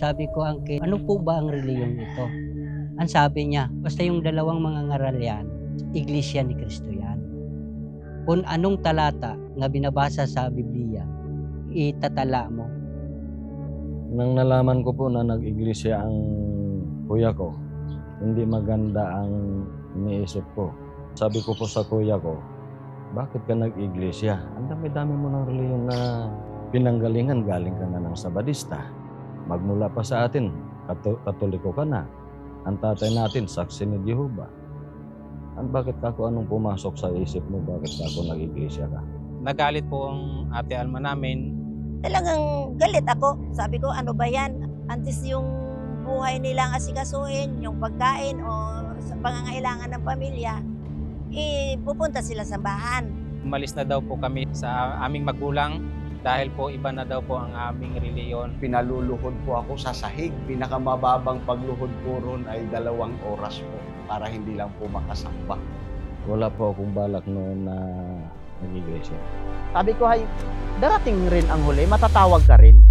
Sabi ko, Angke, ano po ba ang reliyon ito? Ang sabi niya, basta yung dalawang mga ngaral yan, Iglesia ni Kristo yan. Kung anong talata nga binabasa sa Biblia, itatala mo. Nang nalaman ko po na nag-iglesia ang kuya ko, hindi maganda ang iniisip ko. Sabi ko po sa kuya ko, bakit ka nag-iglesia? Ang dami-dami mo ng reliyon na pinanggalingan, galing ka na ng sabadista. Magmula pa sa atin, kato- katoliko ka na. Ang tatay natin, saksi ni Jehovah. Ang bakit ako anong pumasok sa isip mo, bakit ako nag-iglesia ka? Nagalit po ang ate Alma namin. Talagang galit ako. Sabi ko, ano ba yan? Antes yung buhay nilang asikasuhin, yung pagkain o sa pangangailangan ng pamilya, eh, pupunta sila sa bahan. Umalis na daw po kami sa aming magulang dahil po iba na daw po ang aming reliyon. pinaluluhod po ako sa sahig. Pinakamababang pagluhod ko ron ay dalawang oras po para hindi lang po makasamba. Wala po akong balak noon na nag-iglesia. Sabi ko, hay, darating rin ang huli, matatawag ka rin.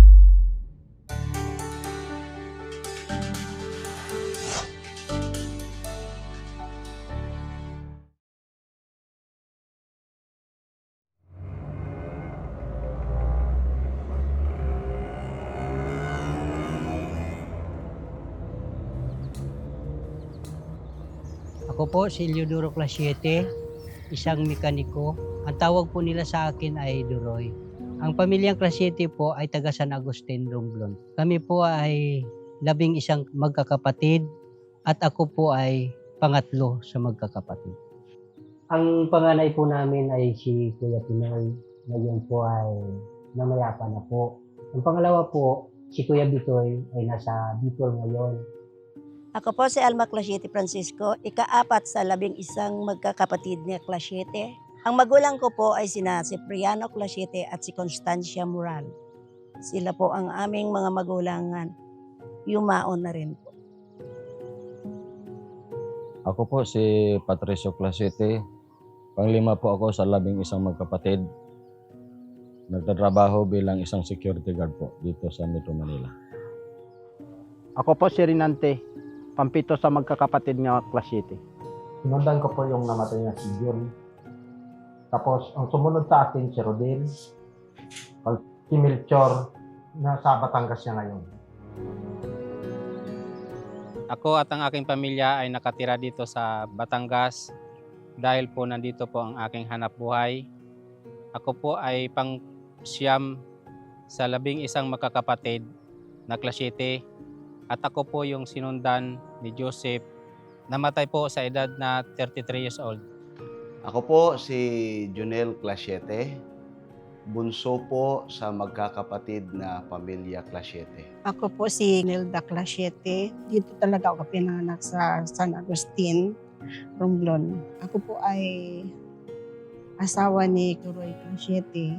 Po si Leodoro Clasiete, isang mekaniko. Ang tawag po nila sa akin ay Duroy. Ang pamilyang Clasiete po ay taga San Agustin, Romblon. Kami po ay labing isang magkakapatid at ako po ay pangatlo sa magkakapatid. Ang panganay po namin ay si Kuya Pinoy. Ngayon po ay namayapa na po. Ang pangalawa po, si Kuya Bitoy ay nasa Bicol ngayon. Ako po si Alma Clasiete Francisco, ikaapat sa labing isang magkakapatid ni Clasiete. Ang magulang ko po ay sina Cipriano Clasiete at si Constancia Moral. Sila po ang aming mga magulangan. Yumaon na rin po. Ako po si Patricio Clasete. Panglima po ako sa labing isang magkapatid. Nagtatrabaho bilang isang security guard po dito sa Metro Manila. Ako po si Rinante, pampito sa magkakapatid nga Clasiete. Sinundan ko po yung namatay na si Jun. Tapos, ang sumunod sa akin, si Rodel. Pag si Melchor, nasa Batangas siya ngayon. Ako at ang aking pamilya ay nakatira dito sa Batangas dahil po nandito po ang aking hanap buhay. Ako po ay pang siyam sa labing isang magkakapatid na Clasiete at ako po yung sinundan ni Joseph. Namatay po sa edad na 33 years old. Ako po si Junel Clasiete, bunso po sa magkakapatid na pamilya Clasiete. Ako po si Nelda Clasiete. Dito talaga ako pinanganak sa San Agustin, Romblon. Ako po ay asawa ni Turoy Clasiete.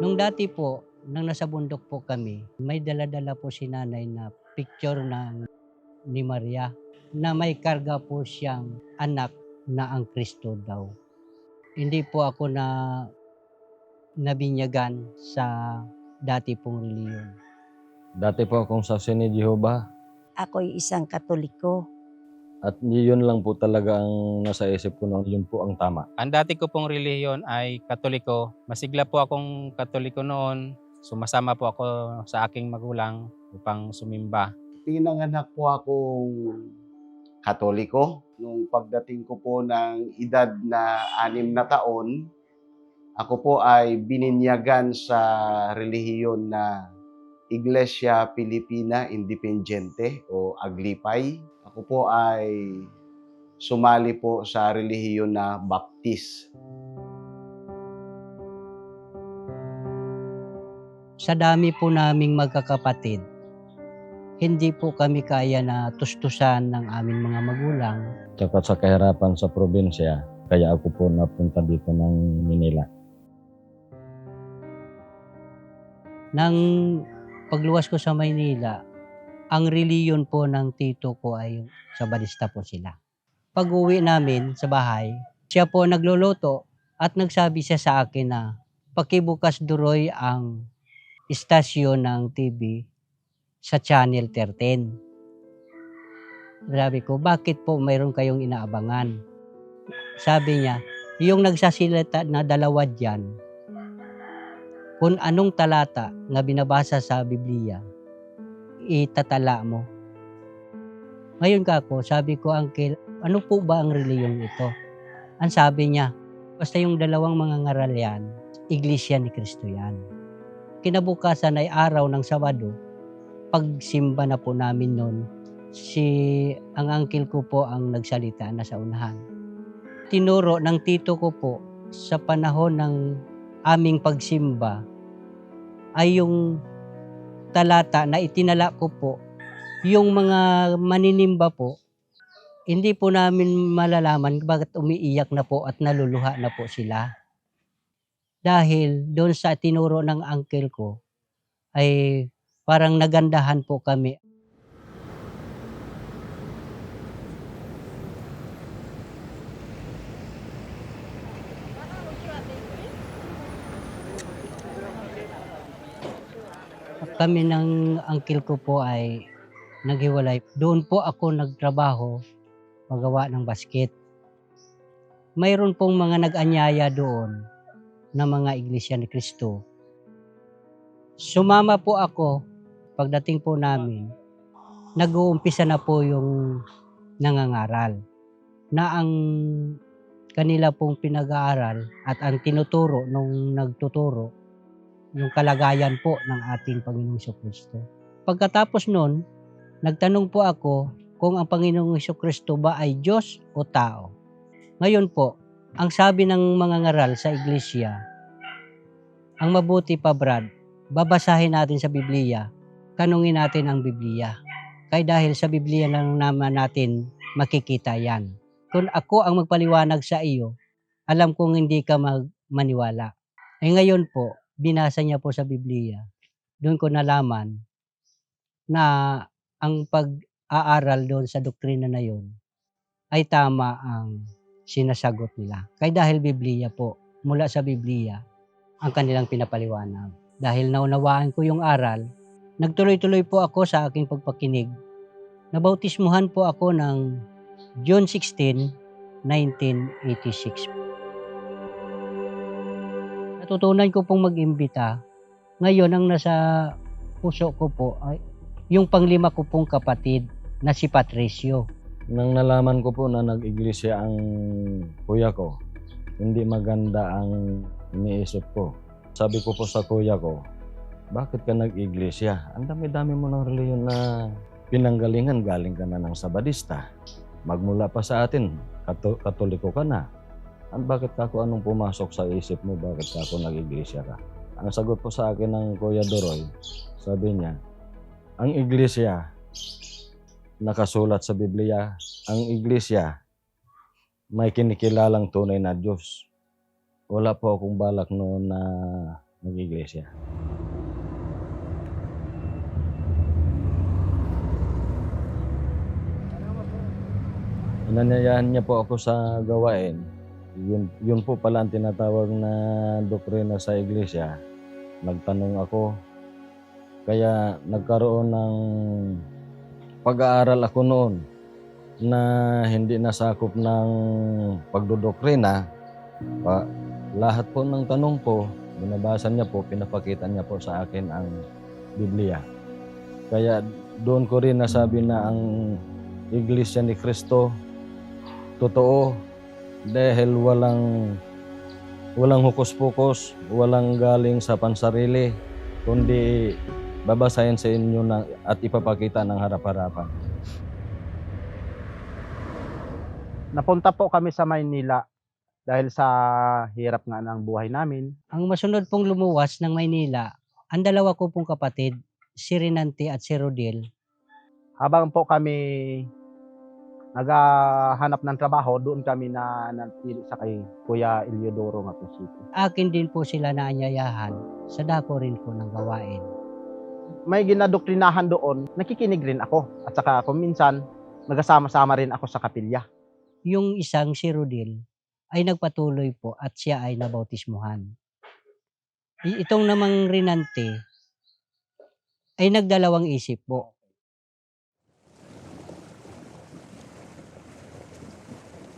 Nung dati po, nang nasa bundok po kami, may dala-dala po si nanay na picture ng ni Maria na may karga po siyang anak na ang Kristo daw. Hindi po ako na nabinyagan sa dati pong reliyon. Dati po akong saksi ni Jehovah Ako'y isang katoliko. at yun lang po talaga ang nasa isip ko na yun po ang tama. Ang dati ko pong reliyon ay katoliko. Masigla po akong katoliko noon. Sumasama po ako sa aking magulang upang sumimba. Pinanganak po akong katoliko. Nung pagdating ko po ng edad na anim na taon, ako po ay bininyagan sa relihiyon na Iglesia Pilipina Independiente o Aglipay. Ako po ay sumali po sa relihiyon na Baptist. Sa dami po naming magkakapatid, hindi po kami kaya na tustusan ng aming mga magulang Tsaka sa kahirapan sa probinsya, kaya ako po napunta dito ng Manila. Nang pagluwas ko sa Maynila, ang reliyon po ng tito ko ay sa balista po sila. Pag uwi namin sa bahay, siya po nagluluto at nagsabi siya sa akin na pakibukas duroy ang istasyon ng TV sa Channel 13. Sabi ko, bakit po mayroon kayong inaabangan? Sabi niya, yung nagsasilita na dalawa dyan, kung anong talata nga binabasa sa Biblia, itatala mo. Ngayon ka ako, sabi ko, Uncle, ano po ba ang reliyong ito? Ang sabi niya, basta yung dalawang mga ngaral yan, Iglesia ni Kristo yan. Kinabukasan ay araw ng Sabado, pagsimba na po namin noon, si ang uncle ko po ang nagsalita na sa unahan. Tinuro ng tito ko po sa panahon ng aming pagsimba ay yung talata na itinala ko po, yung mga maninimba po, hindi po namin malalaman bakit umiiyak na po at naluluha na po sila. Dahil doon sa tinuro ng uncle ko, ay parang nagandahan po kami. Kami ng uncle ko po ay naghiwalay. Doon po ako nagtrabaho, magawa ng basket. Mayroon pong mga nag-anyaya doon na mga iglesia ni Kristo. Sumama po ako pagdating po namin. Nag-uumpisa na po yung nangangaral na ang kanila pong pinag-aaral at ang tinuturo nung nagtuturo yung kalagayan po ng ating Panginoong Kristo. Pagkatapos nun, nagtanong po ako kung ang Panginoong Kristo ba ay Diyos o tao. Ngayon po, ang sabi ng mga ngaral sa iglesia, ang mabuti pa Brad, babasahin natin sa Biblia, kanungin natin ang Biblia. Kaya dahil sa Biblia lang naman natin makikita yan. Kung ako ang magpaliwanag sa iyo, alam kong hindi ka magmaniwala. Eh ngayon po, binasa niya po sa Biblia. Doon ko nalaman na ang pag-aaral doon sa doktrina na yon ay tama ang sinasagot nila. Kaya dahil Biblia po, mula sa Biblia, ang kanilang pinapaliwanag. Dahil naunawaan ko yung aral, nagtuloy-tuloy po ako sa aking pagpakinig. Nabautismuhan po ako ng June 16, 1986. Natutunan ko pong mag-imbita. Ngayon, ang nasa puso ko po ay yung panglima ko pong kapatid na si Patricio. Nang nalaman ko po na nag-iglesia ang kuya ko, hindi maganda ang iniisip ko. Sabi ko po sa kuya ko, bakit ka nag-iglesia? Ang dami-dami mo ng reliyon na pinanggalingan, galing ka na ng sabadista. Magmula pa sa atin, kato- katoliko ka na. Ang bakit ka ako anong pumasok sa isip mo, bakit ka ako nag-iglesia ka? Ang sagot po sa akin ng Kuya Doroy, sabi niya, ang iglesia, nakasulat sa Biblia, ang iglesia, may kinikilalang tunay na Diyos. Wala po akong balak noon na mag-iglesia. Inanyayahan niya po ako sa gawain. Yun, yun po pala ang tinatawag na doktrina sa iglesia. Nagtanong ako. Kaya nagkaroon ng pag-aaral ako noon na hindi nasakop ng pagdodoktrina. Pa, lahat po ng tanong ko, binabasa niya po, pinapakita niya po sa akin ang Biblia. Kaya doon ko rin nasabi na ang Iglesia ni Kristo totoo dahil walang walang hukus-pukus, walang galing sa pansarili, kundi babasahin sa inyo na, at ipapakita ng harap-harapan. Napunta po kami sa Maynila dahil sa hirap nga ng buhay namin. Ang masunod pong lumuwas ng Maynila, ang dalawa ko pong kapatid, si Renante at si Rodel, Habang po kami naghahanap ng trabaho, doon kami na natili sa kay Kuya Eliodoro nga po akin din po sila naanyayahan sa dako rin po ng gawain. May ginadoktrinahan doon, nakikinig rin ako. At saka kung minsan, nagasama-sama rin ako sa kapilya. Yung isang si Rodel ay nagpatuloy po at siya ay nabautismuhan. Itong namang Renante, ay nagdalawang isip po.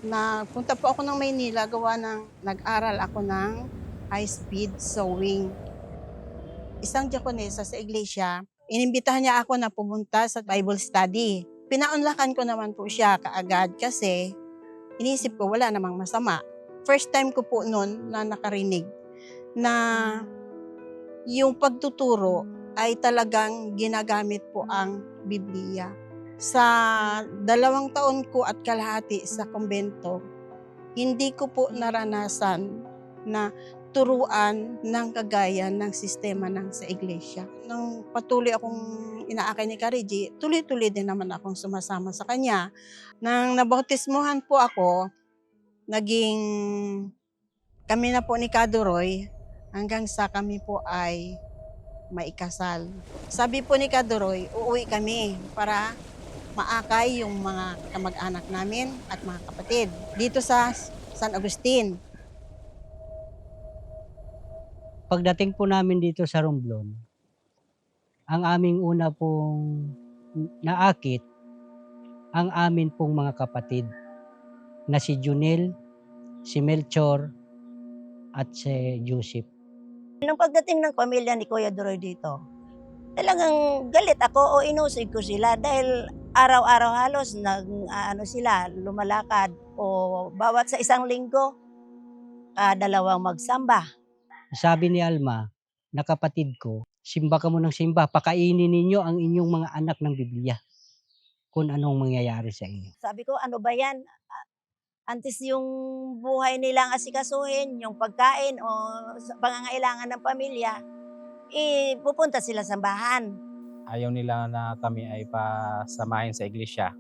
Nagpunta po ako ng Maynila, gawa ng nag-aral ako ng high-speed sewing. Isang diakonesa sa iglesia, inimbitahan niya ako na pumunta sa Bible study. Pinaunlakan ko naman po siya kaagad kasi inisip ko wala namang masama. First time ko po noon na nakarinig na yung pagtuturo ay talagang ginagamit po ang Biblia sa dalawang taon ko at kalahati sa kumbento, hindi ko po naranasan na turuan ng kagaya ng sistema ng sa iglesia. Nung patuloy akong inaakay ni Kariji, tuloy-tuloy din naman akong sumasama sa kanya. Nang nabautismuhan po ako, naging kami na po ni Kaduroy hanggang sa kami po ay maikasal. Sabi po ni Kaduroy, uuwi kami para maakay yung mga kamag-anak namin at mga kapatid dito sa San Agustin. Pagdating po namin dito sa Romblon, ang aming una pong naakit, ang amin pong mga kapatid na si Junel, si Melchor, at si Joseph. Nung pagdating ng pamilya ni Kuya Duroy dito, talagang galit ako o inusig ko sila dahil araw-araw halos nag ano sila lumalakad o bawat sa isang linggo dalawang magsamba. Sabi ni Alma, na kapatid ko, simba ka mo ng simba, pakainin ninyo ang inyong mga anak ng Biblia kung anong mangyayari sa inyo. Sabi ko, ano ba yan? Antes yung buhay nilang asikasuhin, yung pagkain o pangangailangan ng pamilya, eh, pupunta sila sa bahan. Ayaw nila na kami ay pasamahin sa iglesia.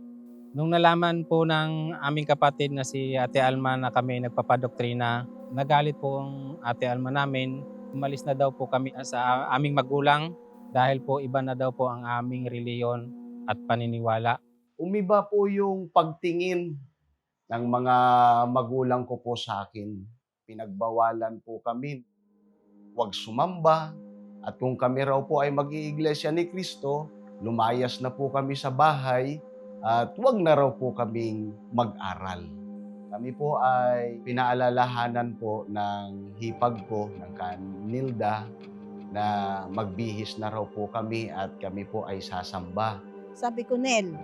Nung nalaman po ng aming kapatid na si Ate Alma na kami ay nagpapadoktrina, nagalit po ang Ate Alma namin. Umalis na daw po kami sa aming magulang dahil po iba na daw po ang aming reliyon at paniniwala. Umiba po yung pagtingin ng mga magulang ko po sa akin. Pinagbawalan po kami. Huwag sumamba. At kung kami raw po ay mag-iiglesia ni Kristo, lumayas na po kami sa bahay at huwag na raw po kaming mag-aral. Kami po ay pinaalalahanan po ng hipag ko, ng kanilda, na magbihis na raw po kami at kami po ay sasamba. Sabi ko, Nel,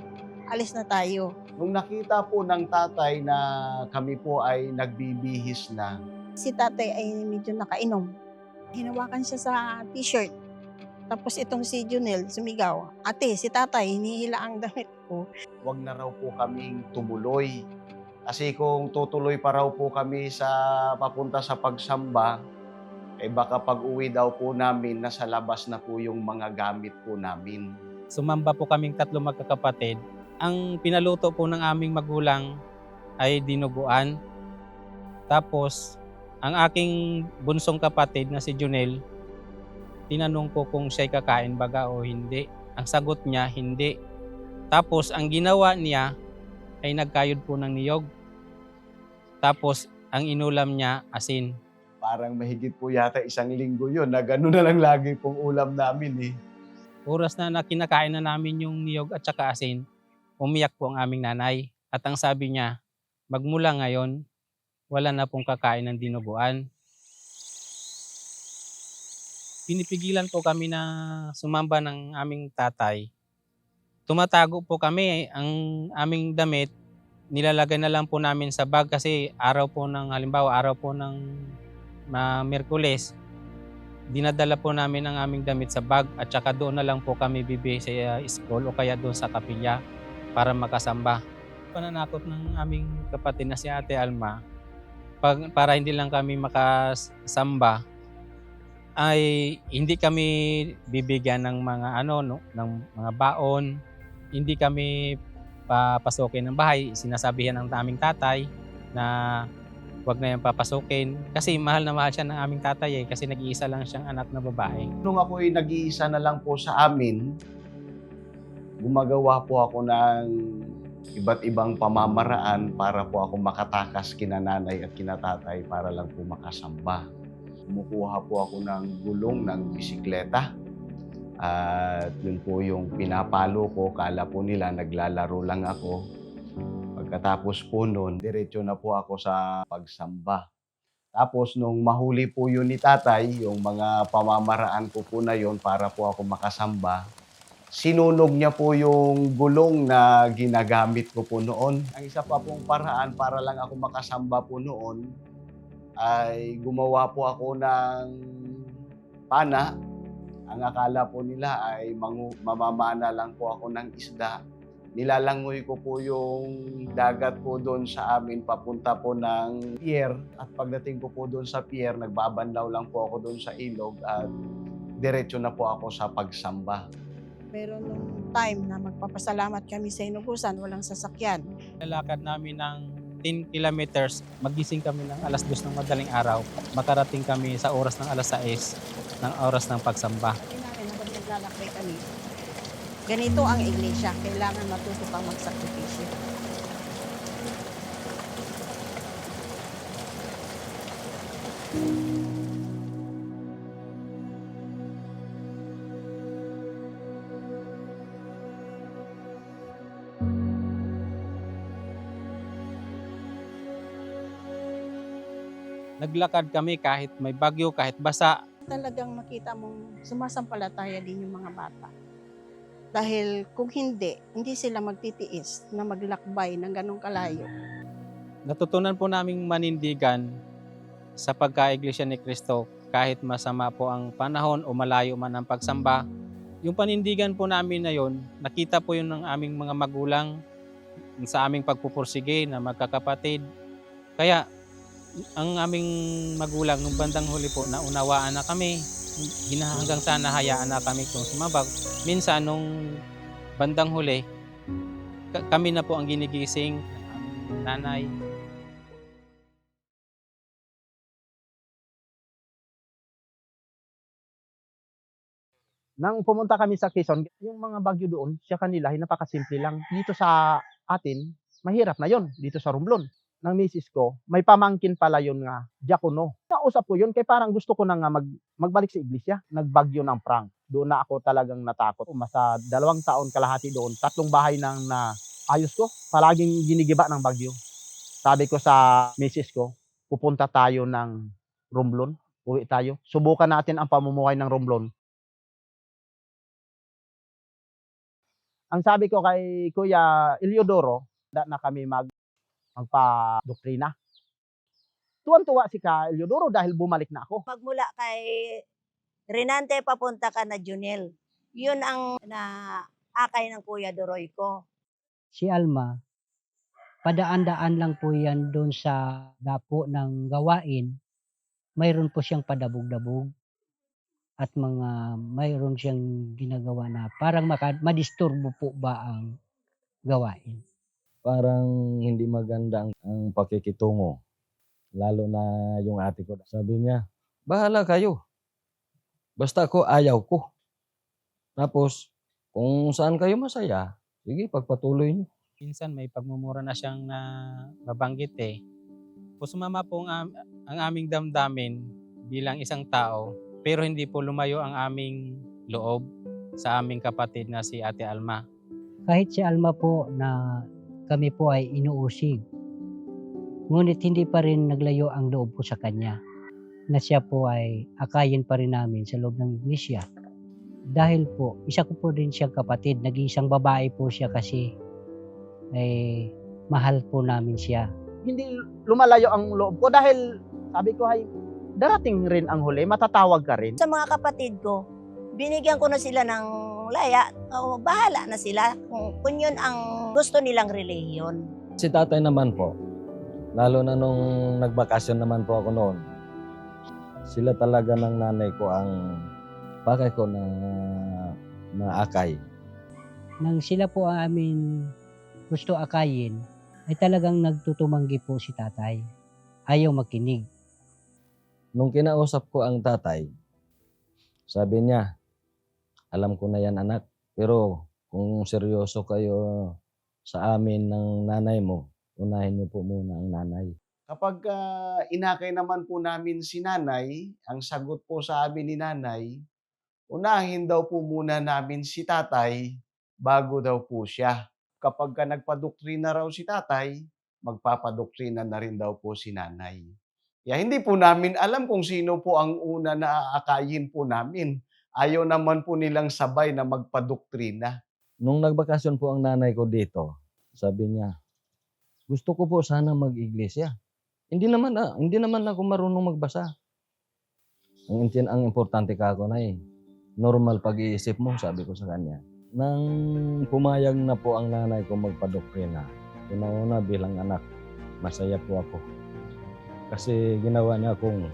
alis na tayo. Nung nakita po ng tatay na kami po ay nagbibihis na, Si tatay ay medyo nakainom. Hinawakan siya sa t-shirt. Tapos itong si Junel sumigaw, Ate, si tatay, hinihila ang damit ko. wag na raw po kaming tumuloy. Kasi kung tutuloy pa raw po kami sa papunta sa pagsamba, eh baka pag uwi daw po namin, nasa labas na po yung mga gamit po namin. Sumamba po kaming tatlo magkakapatid. Ang pinaluto po ng aming magulang ay dinuguan. Tapos, ang aking bunsong kapatid na si Junel, tinanong ko kung siya'y kakain baga o hindi. Ang sagot niya, hindi. Tapos, ang ginawa niya ay nagkayod po ng niyog. Tapos, ang inulam niya, asin. Parang mahigit po yata isang linggo yun na gano'n na lang lagi pong ulam namin eh. Oras na, na kinakain na namin yung niyog at saka asin, umiyak po ang aming nanay. At ang sabi niya, magmula ngayon, wala na pong kakain ng dinuguan. Pinipigilan po kami na sumamba ng aming tatay. Tumatago po kami, ang aming damit, nilalagay na lang po namin sa bag kasi araw po ng, halimbawa araw po ng na Merkules, dinadala po namin ang aming damit sa bag at saka doon na lang po kami bibi sa uh, school o kaya doon sa kapilya para makasamba. Pananakot ng aming kapatid na si Ate Alma, pag, para hindi lang kami makasamba, ay hindi kami bibigyan ng mga ano no, ng mga baon, hindi kami papasokin ng bahay. Sinasabihan ng aming tatay na wag na yung papasukin. Kasi mahal na mahal siya ng aming tatay eh, kasi nag-iisa lang siyang anak na babae. Nung ako ay nag-iisa na lang po sa amin, gumagawa po ako ng iba't ibang pamamaraan para po ako makatakas kina nanay at kina tatay para lang po makasamba. Kumukuha po ako ng gulong ng bisikleta At yun po yung pinapalo ko. Kala po nila naglalaro lang ako. Pagkatapos po noon, diretso na po ako sa pagsamba. Tapos nung mahuli po yun ni tatay, yung mga pamamaraan ko po na yun para po ako makasamba, sinunog niya po yung gulong na ginagamit ko po noon. Ang isa pa pong paraan para lang ako makasamba po noon ay gumawa po ako ng pana. Ang akala po nila ay mangu- mamamana lang po ako ng isda. Nilalangoy ko po yung dagat po doon sa amin papunta po ng pier. At pagdating ko po doon sa pier, nagbabanlaw lang po ako doon sa ilog at diretso na po ako sa pagsamba. Pero nung time na magpapasalamat kami sa inugusan, walang sasakyan. Lalakad namin ng 10 kilometers, magising kami ng alas 2 ng madaling araw, makarating kami sa oras ng alas 6 ng oras ng pagsamba. Habang naglalakbay kami, ganito ang iglesia, kailangan matuto kang magsakripisyo. Naglakad kami kahit may bagyo, kahit basa. Talagang makita mong sumasampalataya din yung mga bata. Dahil kung hindi, hindi sila magtitiis na maglakbay ng ganong kalayo. Natutunan po naming manindigan sa pagka-iglesia ni Kristo kahit masama po ang panahon o malayo man ang pagsamba. Yung panindigan po namin na yon, nakita po yun ng aming mga magulang sa aming pagpupursige na magkakapatid. Kaya ang aming magulang nung bandang huli po naunawaan na kami hanggang sana hayaan na kami kung sumabag. Minsan nung bandang huli ka- kami na po ang ginigising nanay Nang pumunta kami sa Quezon, yung mga bagyo doon, siya kanila, napakasimple lang. Dito sa atin, mahirap na yon dito sa Romblon. Ng misis ko, may pamangkin pala yun nga, diakono. Nausap ko yun, kaya parang gusto ko na nga mag, magbalik sa iglesia. Nagbagyo ng prank. Doon na ako talagang natakot. Masa dalawang taon kalahati doon, tatlong bahay nang na ayos ko. Palaging ginigiba ng bagyo. Sabi ko sa misis ko, pupunta tayo ng Romblon. Uwi tayo. Subukan natin ang pamumuhay ng Romblon. ang sabi ko kay Kuya Eliodoro, na kami mag magpa-doktrina. Tuwan-tuwa si Ka Eliodoro dahil bumalik na ako. Magmula kay Renante papunta ka na Junel. Yun ang na akay ng Kuya Doroy ko. Si Alma, padaan-daan lang po yan doon sa dapo ng gawain. Mayroon po siyang padabog-dabog at mga mayroon siyang ginagawa na parang maka, madisturbo po ba ang gawain. Parang hindi maganda ang, ang pakikitungo. Lalo na yung ate ko. Sabi niya, bahala kayo. Basta ako ayaw ko. Tapos, kung saan kayo masaya, sige, pagpatuloy niyo. minsan may pagmumura na siyang na babanggit eh. Kung sumama po ang, ang aming damdamin bilang isang tao, pero hindi po lumayo ang aming loob sa aming kapatid na si Ate Alma. Kahit si Alma po na kami po ay inuusig, ngunit hindi pa rin naglayo ang loob ko sa kanya na siya po ay akayin pa rin namin sa loob ng iglesia. Dahil po, isa ko po rin siyang kapatid, naging isang babae po siya kasi ay mahal po namin siya. Hindi lumalayo ang loob ko dahil sabi ko ay darating rin ang huli, matatawag ka rin. Sa mga kapatid ko, binigyan ko na sila ng laya. O, bahala na sila kung, kung yun ang gusto nilang relihiyon. Si tatay naman po, lalo na nung nagbakasyon naman po ako noon, sila talaga ng nanay ko ang pakay ko na maakay. Nang sila po ang amin gusto akayin, ay talagang nagtutumanggi po si tatay. Ayaw makinig. Nung kinausap ko ang tatay, sabi niya, alam ko na yan anak, pero kung seryoso kayo sa amin ng nanay mo, unahin niyo po muna ang nanay. Kapag ah, inakay naman po namin si nanay, ang sagot po sa amin ni nanay, unahin daw po muna namin si tatay bago daw po siya. Kapag ka nagpadoktrina raw si tatay, magpapadoktrina na rin daw po si nanay. Kaya hindi po namin alam kung sino po ang una na aakayin po namin. Ayaw naman po nilang sabay na magpadoktrina. Nung nagbakasyon po ang nanay ko dito, sabi niya, gusto ko po sana mag-iglesia. Hindi naman ah, hindi naman ako marunong magbasa. Ang ang importante ka ako na eh. Normal pag-iisip mo, sabi ko sa kanya. Nang pumayag na po ang nanay ko magpadoktrina, una bilang anak, masaya po ako. Kasi ginawa niya akong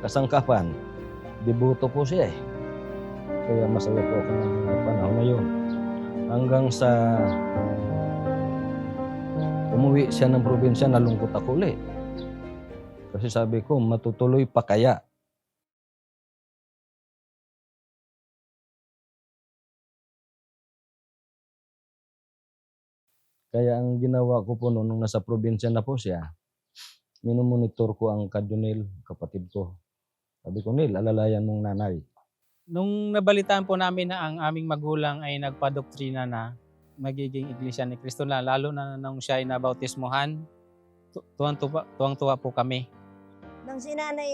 kasangkapan. Deboto po siya eh. Kaya masaya po ako ng panahon na yun. Hanggang sa umuwi siya ng probinsya, nalungkot ako ulit. Kasi sabi ko, matutuloy pa kaya? Kaya ang ginawa ko po noon, nung nasa probinsya na po siya, minumonitor ko ang kadyunil, kapatid ko. Sabi ko, Nil, alalayan mong nanay. Nung nabalitaan po namin na ang aming magulang ay nagpadoktrina na magiging iglesia ni Kristo na lalo na nung siya ay nabautismuhan, tu- tuwang-tuwa, tuwang-tuwa po kami. Nang sinanay,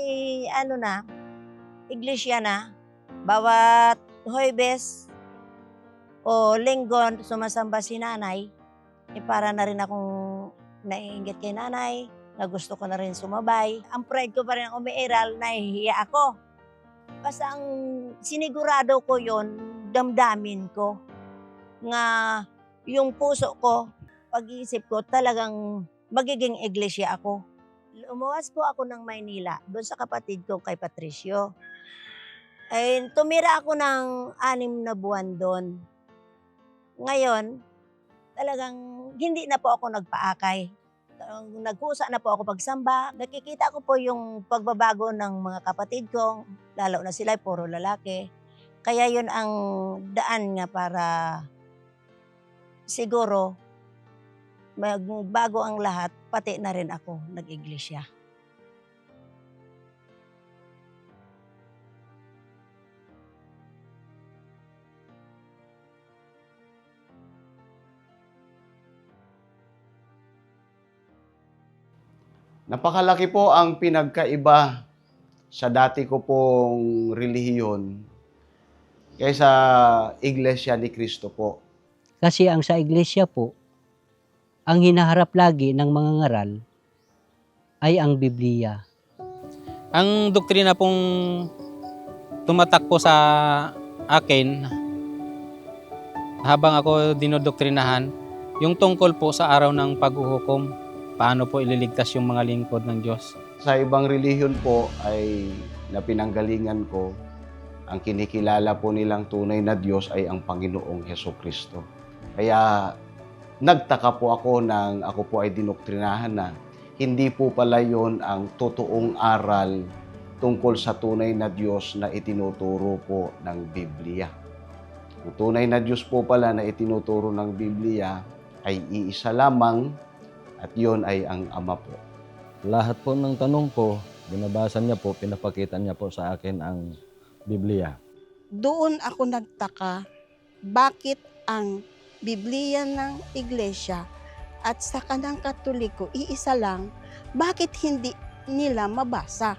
ano na, iglesia na, bawat Hoybes o Linggo sumasamba si nanay, eh para na rin akong naiingit kay nanay, na gusto ko na rin sumabay. Ang pride ko pa rin ang umiiral, nahihiya ako. Basta ang sinigurado ko yon damdamin ko. Nga yung puso ko, pag-iisip ko, talagang magiging iglesia ako. Umuwas po ako ng Maynila, doon sa kapatid ko kay Patricio. Ay, tumira ako ng anim na buwan doon. Ngayon, talagang hindi na po ako nagpaakay. Talagang Nagkusa na po ako pagsamba. Nakikita ko po yung pagbabago ng mga kapatid ko, lalo na sila puro lalaki. Kaya yun ang daan nga para siguro magbago ang lahat, pati na rin ako nag-iglesia. Napakalaki po ang pinagkaiba sa dati ko pong relihiyon kaysa Iglesia ni Cristo po. Kasi ang sa iglesia po, ang hinaharap lagi ng mga ngaral ay ang Biblia. Ang doktrina pong tumatak po sa akin habang ako dinodoktrinahan, yung tungkol po sa araw ng paghuhukom, paano po ililigtas yung mga lingkod ng Diyos. Sa ibang relihiyon po ay na pinanggalingan ko, ang kinikilala po nilang tunay na Diyos ay ang Panginoong Heso Kristo. Kaya nagtaka po ako nang ako po ay dinoktrinahan na hindi po pala yon ang totoong aral tungkol sa tunay na Diyos na itinuturo po ng Biblia. Ang tunay na Diyos po pala na itinuturo ng Biblia ay iisa lamang at yon ay ang Ama po. Lahat po ng tanong ko, binabasa niya po, pinapakita niya po sa akin ang Biblia. Doon ako nagtaka bakit ang Biblia ng Iglesia at sa kanang Katoliko, iisa lang, bakit hindi nila mabasa?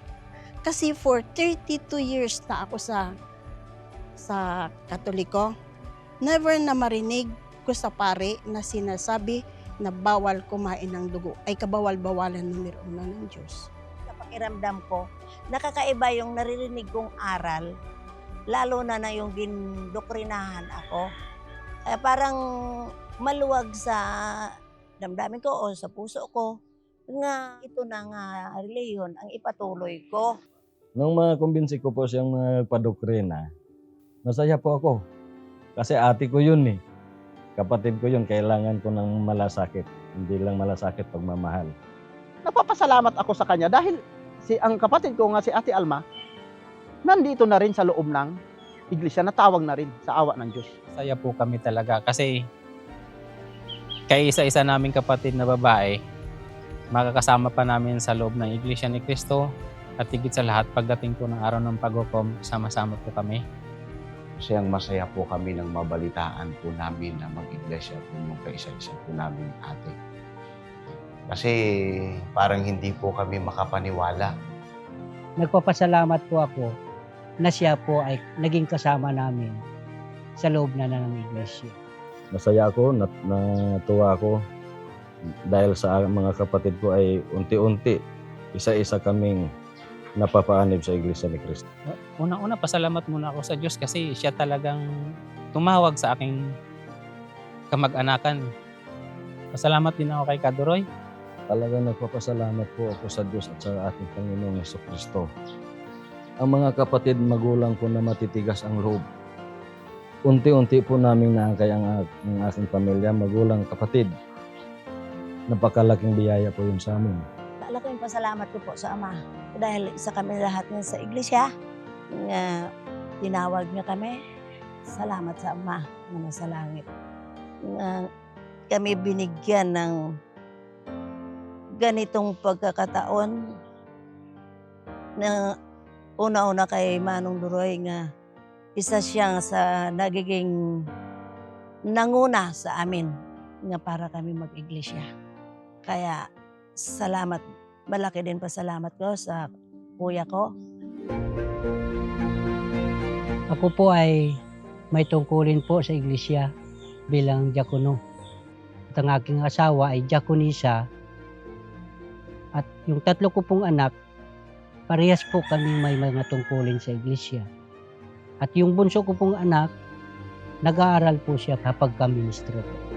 Kasi for 32 years na ako sa sa Katoliko, never na marinig ko sa pare na sinasabi na bawal kumain ng dugo ay kabawal-bawalan numero uno ng Diyos. Sa pakiramdam ko, nakakaiba yung naririnig kong aral, lalo na na yung gindokrinahan ako. Kaya parang maluwag sa damdamin ko o sa puso ko nga ito na nga reliyon ang ipatuloy ko. Nung mga kumbinsi ko po siyang magpadoktrina, masaya po ako. Kasi ate ko yun eh. Kapatid ko yun, kailangan ko ng malasakit. Hindi lang malasakit pagmamahal. Nagpapasalamat ako sa kanya dahil si ang kapatid ko nga si Ate Alma nandito na rin sa loob ng iglesia natawag na rin sa awa ng Diyos. Saya po kami talaga kasi kay isa-isa naming kapatid na babae, makakasama pa namin sa loob ng Iglesia ni Cristo At higit sa lahat, pagdating po ng araw ng paghukom, sama-sama po kami. Kasi ang masaya po kami ng mabalitaan po namin na mag-iglesia po yung kaisa-isa po namin ate. Kasi parang hindi po kami makapaniwala. Nagpapasalamat po ako na siya po ay naging kasama namin sa loob na ng iglesia. Masaya ako, nat natuwa ako dahil sa mga kapatid ko ay unti-unti, isa-isa kaming napapaanib sa Iglesia ni Cristo. Unang-una, pasalamat muna ako sa Diyos kasi siya talagang tumawag sa aking kamag-anakan. Pasalamat din ako kay Kaduroy. Talagang nagpapasalamat po ako sa Diyos at sa ating Panginoong Yeso Kristo. Ang mga kapatid magulang ko na matitigas ang loob. Unti-unti po namin naangkay ang, ang aking pamilya, magulang, kapatid. Napakalaking biyaya po yun sa amin. Malaking pasalamat ko po sa Ama. Dahil isa kami lahat ng sa iglesia, nga tinawag niya kami. Salamat sa Ama na nasa langit. Nga kami binigyan ng ganitong pagkakataon na una-una kay Manong Duroy nga isa siyang sa nagiging nanguna sa amin nga para kami mag-iglesia. Kaya salamat, malaki din pasalamat ko sa kuya ko. Ako po ay may tungkulin po sa iglesia bilang diakono. At ang aking asawa ay diakonisa. At yung tatlo ko pong anak, parehas po kami may mga tungkulin sa iglesia. At yung bunso ko pong anak, nag-aaral po siya kapag ka ministro po.